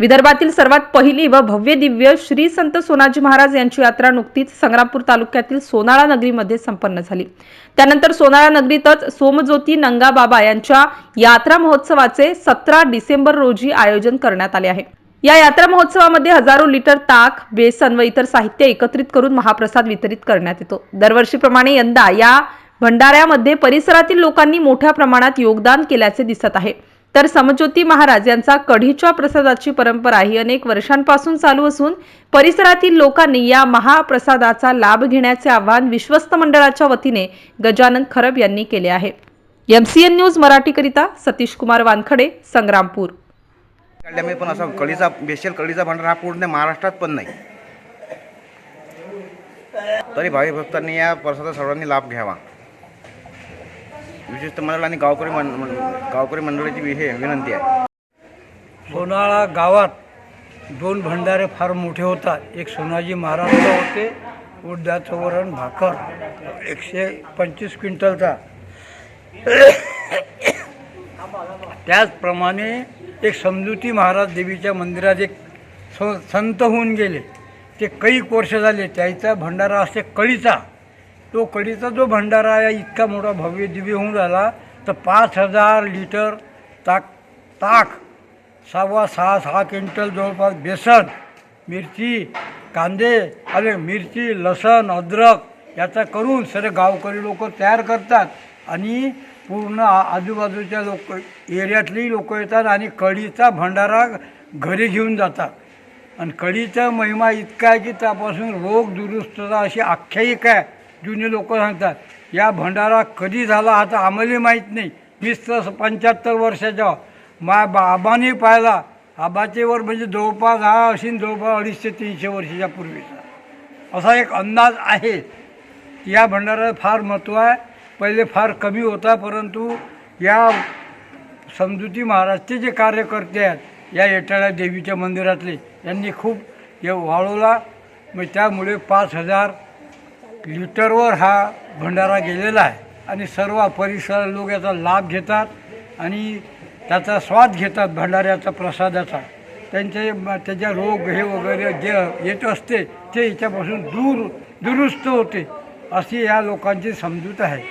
विदर्भातील सर्वात पहिली व भव्य दिव्य श्री संत सोनाजी महाराज यांची यात्रा नुकतीच संग्रामपूर तालुक्यातील सोनाळा नगरीमध्ये संपन्न झाली. त्यानंतर सोनाळा नगरीतच सोमज्योती नंगाबाबा यांच्या यात्रा महोत्सवाचे सतरा डिसेंबर रोजी आयोजन करण्यात आले आहे. या यात्रा महोत्सवामध्ये हजारो लिटर ताक बेसन व इतर साहित्य एकत्रित करून महाप्रसाद वितरित करण्यात येतो. दरवर्षीप्रमाणे यंदा या भंडाऱ्यामध्ये परिसरातील लोकांनी मोठ्या प्रमाणात योगदान केल्याचे दिसत आहे. तर समज्योती महाराज यांचा कढीच्या प्रसादाची परंपरा ही अनेक वर्षांपासून चालू असून परिसरातील लोकांनी या महाप्रसादाचा लाभ घेण्याचे आवाहन विश्वस्त मंडळाच्या वतीने गजानन खरब यांनी केले आहे. एमसीएन न्यूज मराठीकरिता सतीश कुमार वानखडे संग्रामपूर. काढल्यामुळे पण असा कळीचा बेशल कळीचा भांडार हा पूर्ण महाराष्ट्रात पण नाही. तरी भावी भक्तांनी या प्रसादा सर्वांनी लाभ घ्यावा. विशिष्ट मंडळ आणि गावकरी मंड गावकरी मंडळाची वि- हे विनंती आहे. सोनाळा गावात दोन भंडारे फार मोठे होतात. एक सोनाजी महाराजचा होते उडदाचं वरण भाकर एकशे पंचवीस क्विंटलचा. त्याचप्रमाणे एक समजुती महाराज देवीच्या मंदिरात एक संत होऊन गेले. ते कैक वर्ष झाले. त्याचा भंडारा असते कळीचा. तो कढीचा जो भंडारा आहे इतका मोठा भव्य दिव्य होऊन राहिला. तर पाच हजार लिटर ताक ताक सहावा सहा सहा क्विंटल जवळपास बेसन मिरची कांदे आणि मिरची लसण अद्रक याचा करून सगळे गावकरी लोक तयार करतात. आणि पूर्ण आजूबाजूच्या लोक एरियातली लोक येतात आणि कढीचा भंडारा घरी घेऊन जातात. आणि कढीचा महिमा इतका आहे की त्यापासून रोग दुरुस्तता अशी आख्यायिका आहे. जुने लोक सांगतात या भंडारा कधी झाला आता आम्हाला माहीत नाही. मीच तर पंच्याहत्तर वर्षाच्या मा बाबाने पाहिला. आबाचे वर म्हणजे जवळपास हा अशी जवळपास अडीचशे तीनशे वर्षाच्या पूर्वीचा. असा एक अंदाज आहे. या भंडाराला फार महत्त्व आहे. पहिले फार कमी होता परंतु या समजुती महाराजचे जे कार्यकर्ते आहेत या येटाळ्या देवीच्या मंदिरातले यांनी खूप हे वाळवला मग त्यामुळे पाच हजार लिटरवर हा भंडारा गेलेला आहे. आणि सर्व परिसर लोक याचा लाभ घेतात आणि त्याचा स्वाद घेतात भंडाऱ्याचा प्रसादाचा. त्यांचे त्याच्या रोग हे वगैरे जे येत असते ते याच्यापासून दूर दुरुस्त होते अशी या लोकांची समजूत आहे.